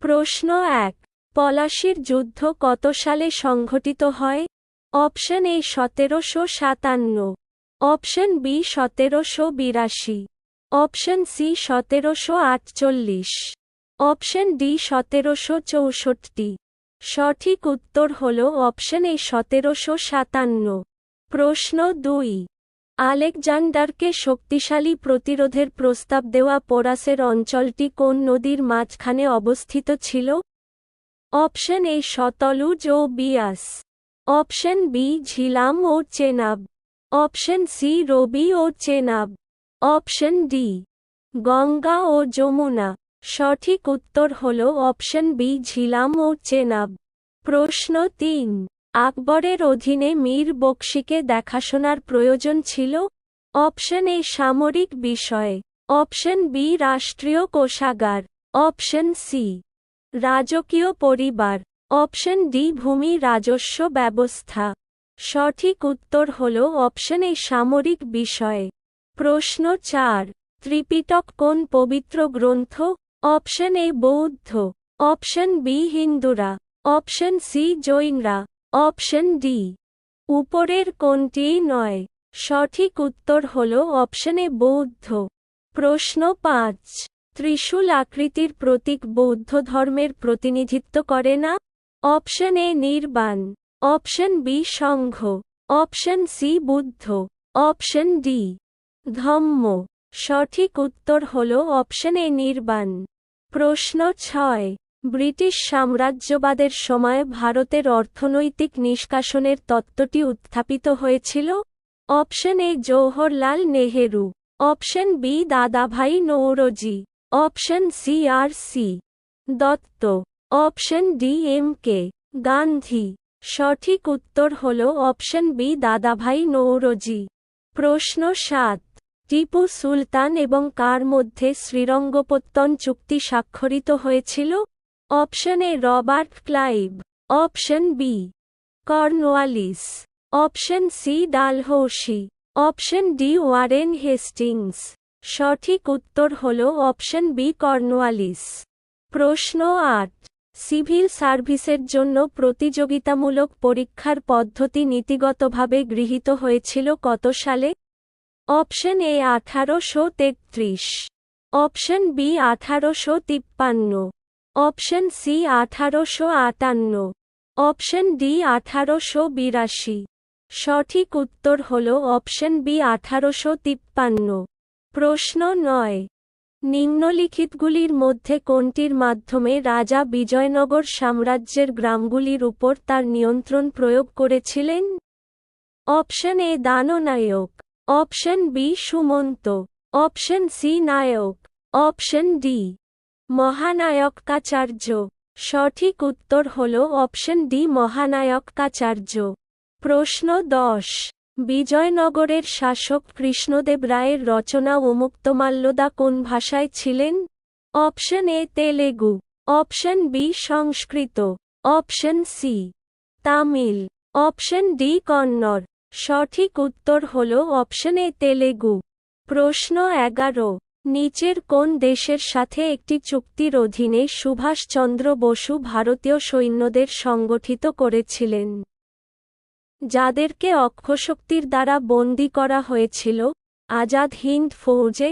প্রশ্ন এক, পলাশির যুদ্ধ কত সালে সংঘটিত হয়? অপশন এ, সতেরোশো সাতান্ন। অপশন বি, সতেরোশো বিরাশি। অপশন সি, সতেরোশো আটচল্লিশ। অপশন ডি, সতেরোশো চৌষট্টি। সঠিক উত্তর হল অপশন এ, সতেরোশো সাতান্ন। প্রশ্ন দুই আলেকজান্ডারকে শক্তিশালী প্রতিরোধের প্রস্তাব দেওয়া পোরাসের অঞ্চলটি কোন নদীর মাঝখানে অবস্থিত ছিল? অপশন এ শতলুজ ও বিয়াস অপশন বি ঝিলাম ও চেনাব। অপশন সি রবি ও চেনাব। অপশন ডি গঙ্গা ও যমুনা। সঠিক উত্তর হল অপশন বি ঝিলাম ও চেনাব। প্রশ্ন তিন আকবরের অধীনে মীর বক্সিকে দেখাশোনার প্রয়োজন ছিল। অপশন এ সামরিক বিষয়ে। অপশন বি রাষ্ট্রীয় কোষাগার। অপশন সি রাজকীয় পরিবার। অপশন ডি ভূমি রাজস্ব ব্যবস্থা। সঠিক উত্তর হল অপশন এ সামরিক বিষয়ে। প্রশ্ন চার, ত্রিপিটক কোন পবিত্র গ্রন্থ? অপশন এ বৌদ্ধ। অপশন বি হিন্দুরা। অপশন সি জৈনরা। অপশন ডি উপরের কোনটি নয়। সঠিক উত্তর হল অপশনে বৌদ্ধ। প্রশ্ন পাঁচ। ত্রিশূল আকৃতির প্রতীক বৌদ্ধ ধর্মের প্রতিনিধিত্ব করে না? অপশন এ নির্বাণ। অপশন বি সংঘ। Option C Buddha. Option D Dhamma. সঠিক উত্তর হল অপশন এ নির্বাণ। প্রশ্ন ছয়। ব্রিটিশ সাম্রাজ্যবাদের সময় ভারতের অর্থনৈতিক নিষ্কাশনের তত্ত্বটি উত্থাপিত হয়েছিল। Option A Jawaharlal Nehru, option B Dadabhai Naoroji, option C R C Dutt, option D M K Gandhi. সঠিক উত্তর হল অপশন বি দাদাভাই নৌরজি। প্রশ্ন সাত, টিপু সুলতান এবং কার মধ্যে শ্রীরঙ্গপত্তন চুক্তি স্বাক্ষরিত হয়েছিল? Option A Robert Clive option B Cornwallis option C Dalhousie option D Warren Hastings সঠিক উত্তর হল অপশন বি কর্নওয়ালিস প্রশ্ন আট, সিভিল সার্ভিসের জন্য প্রতিযোগিতামূলক পরীক্ষার পদ্ধতি নীতিগতভাবে গৃহীত হয়েছিল কত সালে? অপশন এ আঠারোশো তেত্রিশ. অপশন বি আঠারোশো তিপ্পান্ন. অপশন সি আঠারোশো আটান্ন। অপশন ডি আঠারোশো বিরাশি। সঠিক উত্তর হল অপশন বি আঠারোশো তিপ্পান্ন। প্রশ্ন নয়। নিম্নলিখিতগুলির মধ্যে কোনটির মাধ্যমে রাজা বিজয়নগর সাম্রাজ্যের গ্রামগুলির উপর তার নিয়ন্ত্রণ প্রয়োগ করেছিলেন? অপশন এ দাননায়ক। অপশন বি সুমন্ত। অপশন সি নায়ক। অপশন ডি মহানায়কাচার্য সঠিক উত্তর হল অপশন ডি মহানায়কাচার্য প্রশ্ন দশ। বিজয়নগরের শাসক কৃষ্ণদেব রায়ের রচনা উমুক্তমাল্যদা কোন ভাষায় ছিলেন? Option A, Telugu. Option B, Sanskrit. Option C, Tamil. Option D, Kannada. সঠিক উত্তর হল অপশন এ, তেলেগু। প্রশ্ন এগারো। নিচের কোন দেশের সাথে একটি চুক্তির অধীনে সুভাষচন্দ্র বসু ভারতীয় সৈন্যদের সংগঠিত করেছিলেন? যাদেরকে অক্ষশক্তির দ্বারা বন্দী করা হয়েছিল, আজাদ হিন্দ ফৌজে।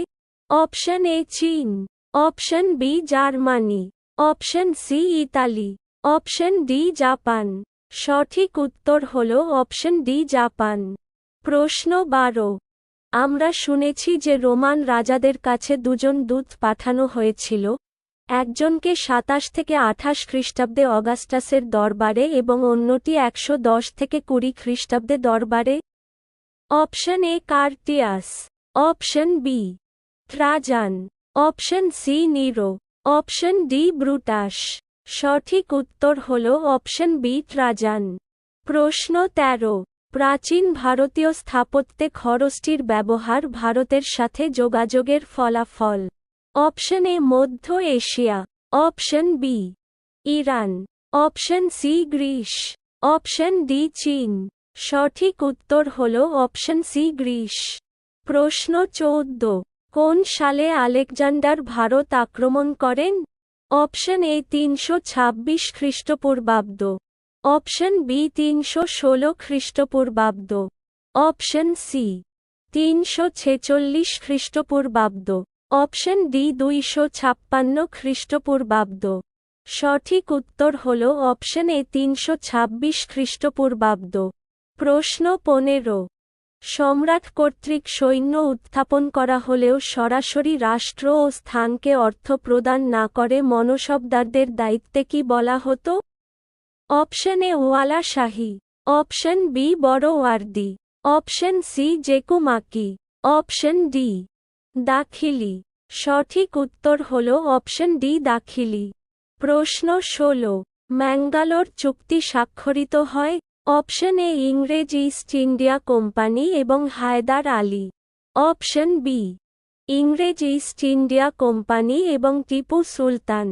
অপশন এ চীন। Option B Germany. Option C Italy. Option D Japan. সঠিক উত্তর হল অপশন ডি জাপান। প্রশ্ন বারো। আমরা শুনেছি যে রোমান রাজাদের কাছে দুজন দূত পাঠানো হয়েছিল, একজনকে সাতাশ থেকে আঠাশ খ্রিস্টাব্দে অগাস্টাসের দরবারে এবং অন্যটি একশো দশ থেকে কুড়ি খ্রিস্টাব্দে দরবারে। Option A Curtius option B Trajan option C Nero, option D Brutus. সঠিক উত্তর হল অপশন বি ট্রাজান প্রশ্ন তেরো প্রাচীন ভারতীয় স্থাপত্যে খরচটির ব্যবহার ভারতের সাথে যোগাযোগের ফলাফল। অপশন এ মধ্য Asia. Option B Iran. Option C Greece. Option D চীন। সঠিক উত্তর হল অপশন সি গ্রিস। প্রশ্ন চৌদ্দ, কোন সালে আলেকজান্ডার ভারত আক্রমণ করেন? অপশন এ তিনশো ছাব্বিশ খ্রিস্টপূর্বাব্দ। অপশন বি তিনশো ষোলো খ্রিস্টপূর্বাব্দ। অপশন সি তিনশো ছেচল্লিশ খ্রিস্টপূর্বাব্দ। অপশন ডি দুইশো ছাপ্পান্ন খ্রিস্টপূর্বাব্দ। সঠিক উত্তর হল অপশন এ তিনশো ছাব্বিশ খ্রিস্টপূর্বাব্দ। প্রশ্ন পনেরো, সম্রাট কর্তৃক সৈন্য উত্থাপন করা হলেও সরাসরি রাষ্ট্র ও স্থানকে অর্থ প্রদান না করে মনসবদারদের দায়িত্বে কি বলা হতো? অপশন এ ওয়ালা শাহী অপশন বি বড় ওয়ার্দি অপশন সি জেকুমাকি, অপশন ডি দাখিলি। সঠিক উত্তর হল অপশন ডি দাখিলি। প্রশ্ন ষোলো, ম্যাঙ্গালোর চুক্তি স্বাক্ষরিত হয়, অপশন এ ইংরেজ ইস্ট ইন্ডিয়া কোম্পানি এবং হায়দার আলী। অপশন বি, ইংরেজ ইস্ট ইন্ডিয়া কোম্পানি এবং টিপু সুলতান।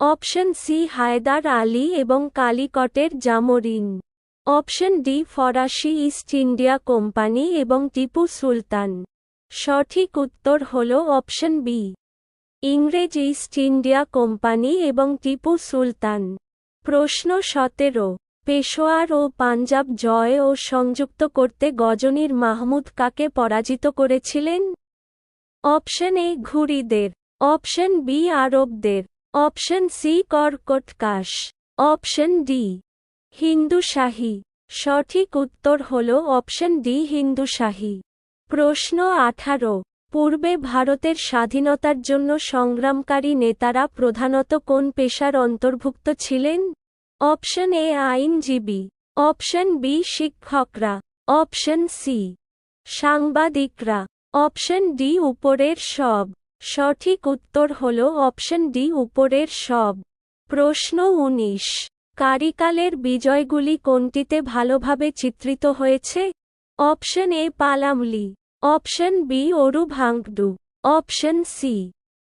অপশন সি হায়দার আলী এবং কালিকটের জামরিন। অপশন ডি ফরাসি ইস্ট ইন্ডিয়া কোম্পানি এবং টিপু সুলতান। সঠিক উত্তর হল অপশন বি। ইংরেজ ইস্ট ইন্ডিয়া কোম্পানি এবং টিপু সুলতান। প্রশ্ন সতেরো। পেশোয়ার ও পাঞ্জাব জয় ও সংযুক্ত করতে গজনীর মাহমুদ কাকে পরাজিত করেছিলেন? অপশন এ ঘুরিদের। অপশন বি আরবদের। অপশন সি কর্কটকাশ অপশন ডি হিন্দুশাহী সঠিক উত্তর হল অপশন ডি হিন্দুশাহী প্রশ্ন আঠারো, পূর্বে ভারতের স্বাধীনতার জন্য সংগ্রামকারী নেতারা প্রধানত কোন পেশার অন্তর্ভুক্ত ছিলেন? অপশন এ আইনজীবী. অপশন বি শিক্ষকরা. অপশন সি সাংবাদিকরা. অপশন ডি উপরের সব। সঠিক উত্তর হল অপশন ডি, উপরের সব। প্রশ্ন উনিশ। কারিকালের বিজয়গুলি কোনটিতে ভালোভাবে চিত্রিত হয়েছে? অপশন এ, পালামলি। অপশন বি অরু ভাঙ্কডু option C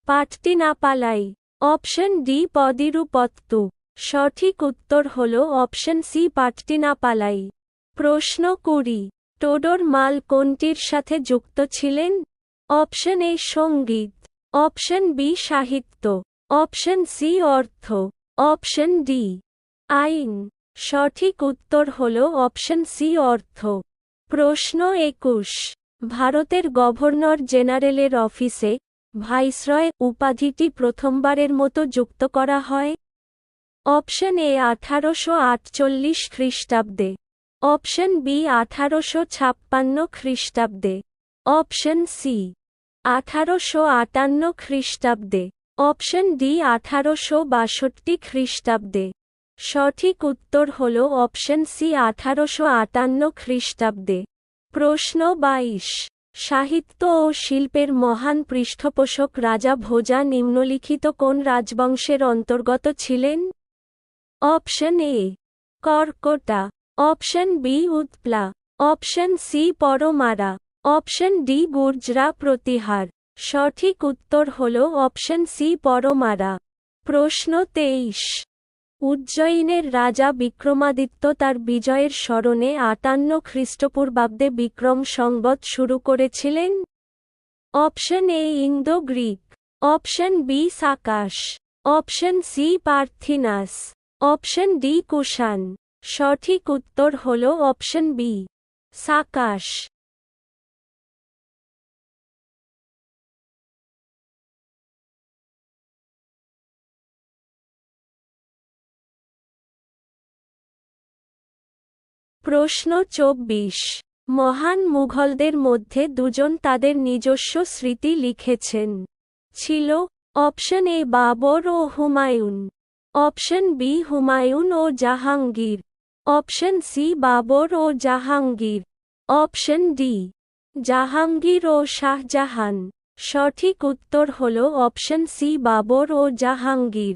Pattinappalai option D, Padirruppattu. সঠিক উত্তর হল অপশন সি পাটতিনাপালাই প্রশ্ন কুড়ি। টোডর মাল কোনটির সাথে যুক্ত ছিলেন? অপশন এ সংগীত অপশন বি সাহিত্য অপশন সি অর্থ অপশন ডি আইন সঠিক উত্তর হল অপশন সি অর্থ প্রশ্ন একুশ। ভারতের গভর্নর জেনারেলের অফিসে ভাইসরয় উপাধিটি প্রথমবারের মতো যুক্ত করা হয়? অপশন এ আঠারোশো আটচল্লিশ খ্রিস্টাব্দে। অপশন বি আঠারোশো ছাপ্পান্ন খ্রিস্টাব্দে। অপশন সি আঠারোশো আটান্ন খ্রিস্টাব্দে। অপশন ডি, আঠারোশো বাষট্টি খ্রিস্টাব্দে। সঠিক উত্তর হল অপশন সি, আঠারোশো আটান্ন খ্রিস্টাব্দে। প্রশ্ন বাইশ। সাহিত্য ও শিল্পের মহান পৃষ্ঠপোষক রাজা ভোজা নিম্নলিখিত কোন রাজবংশের অন্তর্গত ছিলেন? Option A, Karkota. Option B, Utpala. Option C, Paramara. Option D Gurjara Pratihara সঠিক উত্তর হল অপশন সি পরমারা প্রশ্ন তেইশ। উজ্জয়িনের রাজা বিক্রমাদিত্য তার বিজয়ের স্মরণে আটান্ন খ্রিস্টপূর্বাব্দে বিক্রম সংবৎ শুরু করেছিলেন। Option A Indo Greek option B সাকাশ option C পার্থিনাস অপশন ডি কুষাণ সঠিক উত্তর হল অপশন বি সাকাশ প্রশ্ন চব্বিশ। মহান মুঘলদের মধ্যে দুজন তাদের নিজস্ব স্মৃতি লিখেছেন। ছিল অপশন এ বাবর ও হুমায়ুন, অপশন বি হুমায়ুন ও জাহাঙ্গীর, অপশন সি বাবর ও জাহাঙ্গীর, অপশন ডি জাহাঙ্গীর ও শাহজাহান। সঠিক উত্তর হল অপশন সি বাবর ও জাহাঙ্গীর।